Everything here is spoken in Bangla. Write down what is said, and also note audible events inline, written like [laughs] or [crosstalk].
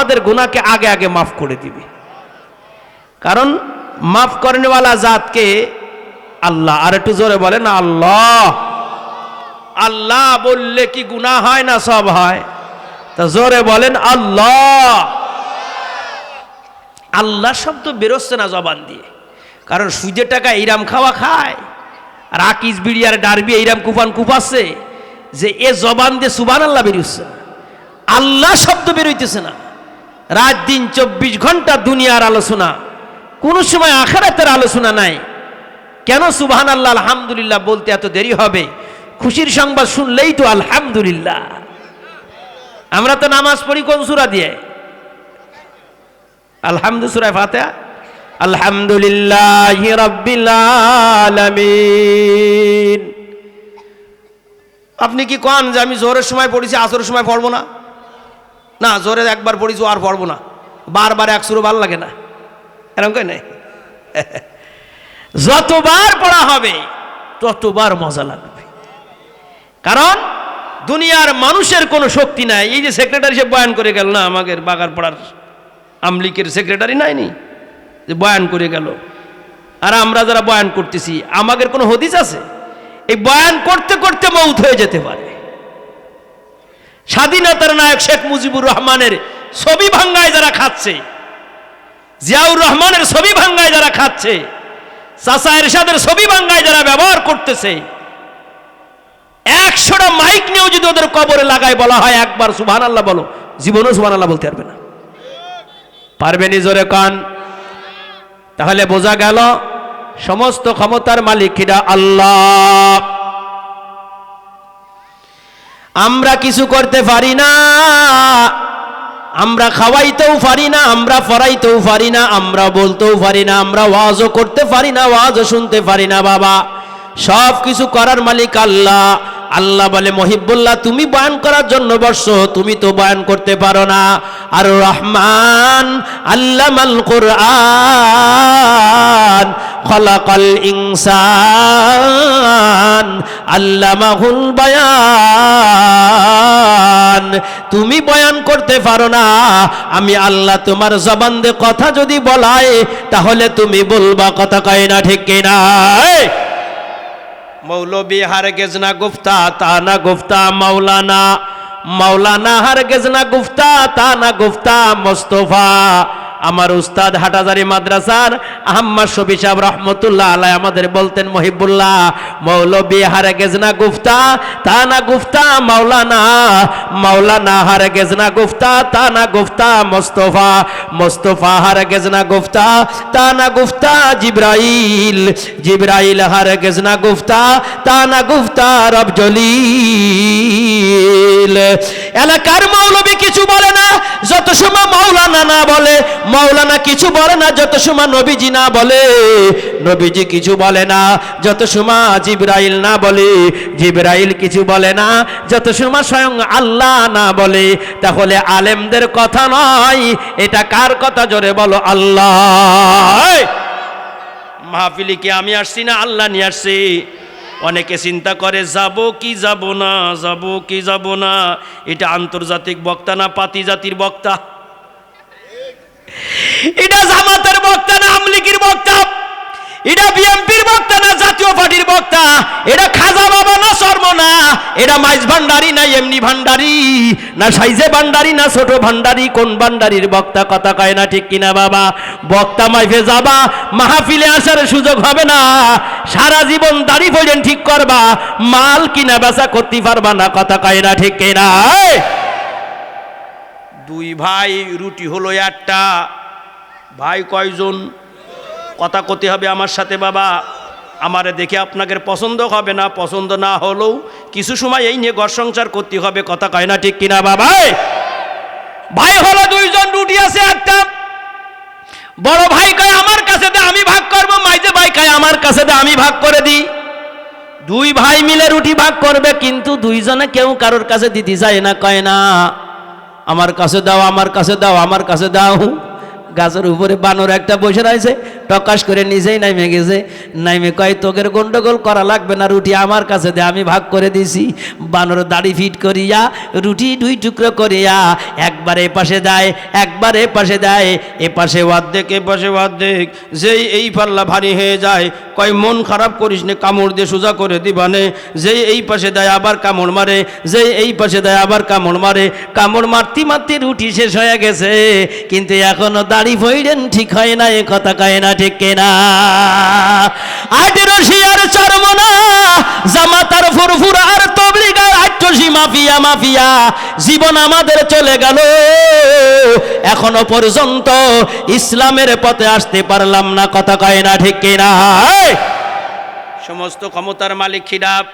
আমাদের গুনাহকে আগে আগে মাফ করে দিবে। কারণ মাফ করেনওয়ালা জাতকে আল্লাহ আর একটু জোরে বলেন, আল্লাহ। আল্লাহ বললে কি গুনাহ হয় না সব হয়? তা জোরে বলেন, আল্লাহ। আল্লাহ শব্দ বেরোচ্ছে না জবান দিয়ে। কারণ সুজের টাকা এইরাম খাওয়া খায়, আর আকিস বিড়ি আর ডারবি এইরাম কুপান কুপাচ্ছে যে এ জবান দিয়ে সুবান আল্লাহ বেরোচ্ছে আল্লাহ শব্দ বেরোইতেছে না। রাত দিন চব্বিশ ঘণ্টা দুনিয়ার আলোচনা। কোনো সময় আখারাতের আলোচনা নাই। কেন সুবাহান আল্লাহ আলহামদুলিল্লাহ বলতে এত দেরি হবে? খুশির সংবাদ শুনলেই তো আলহামদুলিল্লাহ। আমরা তো নামাজ পড়ি কোন সুরা দিয়ে? আলহামদু সুরায় ফাতেহা? আলহামদুলিল্লাহ আপনি কি কন যে আমি জোরের সময় পড়েছি, আসরের সময় পড়ব না? না, জোরে একবার পড়েছি আর পড়ব না। বারবার এক সুরো ভালো লাগে না। এরকম কই নাই [laughs] যতবার পড়া হবে, ততবার মজা লাগবে। কারণ, দুনিয়ার মানুষের কোনো শক্তি নাই। এই যে সেক্রেটারি সে বয়ান করে গেল, না, আমাদের বাগার পড়ার আমলিকের সেক্রেটারি নাইনি। যে বয়ান করে গেল। আর আমরা যারা বয়ান করতেছি, আমাদের কোনো হদিস আছে? এই বয়ান করতে করতে মৌত হয়ে যেতে পারে। স্বাধীনতার নায়ক শেখ মুজিবুর রহমানের ছবি ভাঙ্গায় যারা খাচ্ছে, জিয়াউর রহমানের ছবি ভাঙ্গায় যারা খাচ্ছে, চাচা এরশাদের ছবি ভাঙ্গায় যারা ব্যবহার করতেছে, একশোটা মাইক নিয়েও যদি ওদের কবরে লাগায় বলা হয়, একবার সুবহান আল্লাহ বলো, জীবনও সুবহান আল্লাহ বলতে পারবে না। পারবে নিজরে কান? তাহলে বোঝা গেল, সমস্ত ক্ষমতার মালিক আল্লাহ। আমরা কিছু করতে পারি না। আমরা খাওয়াইতেও পারি না, আমরা ফরাইতেও পারি না, আমরা বলতেও পারি না, আমরা ওয়াজও করতে পারি না, ওয়াজও শুনতে পারি না, বাবা। সব কিছু করার মালিক আল্লাহ। আল্লাহ বলে, মহিবুল্লাহ, তুমি বয়ান করার জন্য বর্ষ তুমি তো বয়ান করতে পারো না। আর রহমান আল্লাহ আল্লামাল কোরআন। খলাকাল ইনসান, আল্লামাহুল বায়ান। তুমি বয়ান করতে পারো না, আমি আল্লাহ তোমার জবান দিয়ে কথা যদি বলায় তাহলে তুমি বলবা কথা কয় না ঠিক কিনা! মৌলবী হারগেজ না গুফতা তা না গুফতা মাওলানা। মাওলানা হারগেজ না গুফতা তা না গুফতা মোস্তফা। আমার উস্তাদ হাটাজারি মাদ্রাসার আহম্মদ শফি সাহেব রহমতুল্লাহ আলাই আমাদের বলতেন, মহিবুল্লাহ, মৌলবী হারগেজ না গুফতা, তা না গুফতা, মাওলানা মাওলানা হারগেজ না গুফতা, তা না গুফতা, মোস্তফা মোস্তফা হারগেজ না গুফতা, তা না গুফতা, জিব্রাইল জিব্রাইল হারগেজ না গুফতা, তা না গুফতা, রব জলিল। এলাকার মৌলবী কিছু বলে না, যত সময় মাওলানা না বলে, মাওলানা কিছু বলে না, যত সময় নবীজি না বলে, নবীজি কিছু বলে না, যত সময় জিব্রাইল না বলে, জিব্রাইল কিছু বলে না, যত সময় স্বয়ং আল্লাহ না বলে, তাহলে আলেমদের কথা নয়, এটা কার কথা জোরে বলো আল্লাহ? মাহফিলি কি আমি আসছি না আল্লাহ নিয়ে আসছি? অনেকে চিন্তা করে, যাব কি যাব না, যাব কি যাব না? এটা আন্তর্জাতিক বক্তা না পাতি জাতির বক্তা? এটা জামাতের বক্তা না আমলিকির বক্তা? এটা বিএমপির বক্তা না জাতীয় পার্টির বক্তা? এটা খাজা বাবা না শর্ম না এটা মাইজ ভান্ডারি, না এমনি ভান্ডারি? না সাইজে ভান্ডারি, না ছোট ভান্ডারি? কোন ভান্ডারির বক্তা কথা কয় না ঠিক কিনা বাবা? বক্তা মাইফে যাবা, মাহফিলে আসার সুযোগ হবে না। সারা জীবন দাড়ি ভোজন ঠিক করবা, মাল কিনা বেচা করতে পারবা না কথা কয় না ঠিক কিনা! দুই ভাই, রুটি হলো একটা। ভাই কয়জন? কথা কতে হবে আমার সাথে বাবা। আমারে দেখে আপনাকে পছন্দ হবে না, পছন্দ না হলেও কিছু সময় এই নিয়ে ঘর সংসার করতে হবে, কথা কয় না ঠিক কিনা বাবা? এই! ভাই হলো দুইজন, রুটি আছে একটা। বড় ভাই কয়, আমার কাছে দে, আমি ভাগ করব। মাইজে ভাই কয়, আমার কাছে দে, আমি ভাগ করে দিই। দুই ভাই মিলে রুটি ভাগ করবে, কিন্তু দুইজনে কেউ কারোর কাছে দিতে যায় না, কয় না, আমার কাছে দাও, আমার কাছে দাও, আমার কাছে দাও। গাছের উপরে বানর একটা বসে রয়েছে প্রকাশ করে নিজেই নাইমে গেছে। নাইমে কয় তোকের গন্ডগোল করা লাগবে না, রুটি আমার কাছে দে, আমি ভাগ করে দিছি। বানর দাড়ি ফিট করিয়া, রুটি দুই টুকরো করিয়া, একবার এ পাশে দেয় একবার এ পাশে দেয় এ পাশে অর্ধেক, এ পাশে অর্ধেক। যেই এই পাল্লা ভারী হয়ে যায়, কয়, মন খারাপ করিস নে, কামড় দিয়ে সোজা করে দিবানে যেই এই পাশে দেয় আবার কামড় মারে। যেই এই পাশে দেয় আবার কামড় মারে। কামড় মারতে মারতে রুটি শেষ হয়ে গেছে। কিন্তু এখনও দাড়ি ফইরেন ঠিক হয় না, এ কথা কয় না ঠিক কিনা? চরমনা, জামাতার তবলিগার আটরশি মাফিয়া মাফিয়া, জীবন আমাদের চলে গেল। এখনও পর্যন্ত ইসলামের পথে আসতে পারলাম না, কথা কয় না ঠিক কিনা! সমস্ত ক্ষমতার মালিক খিরাপ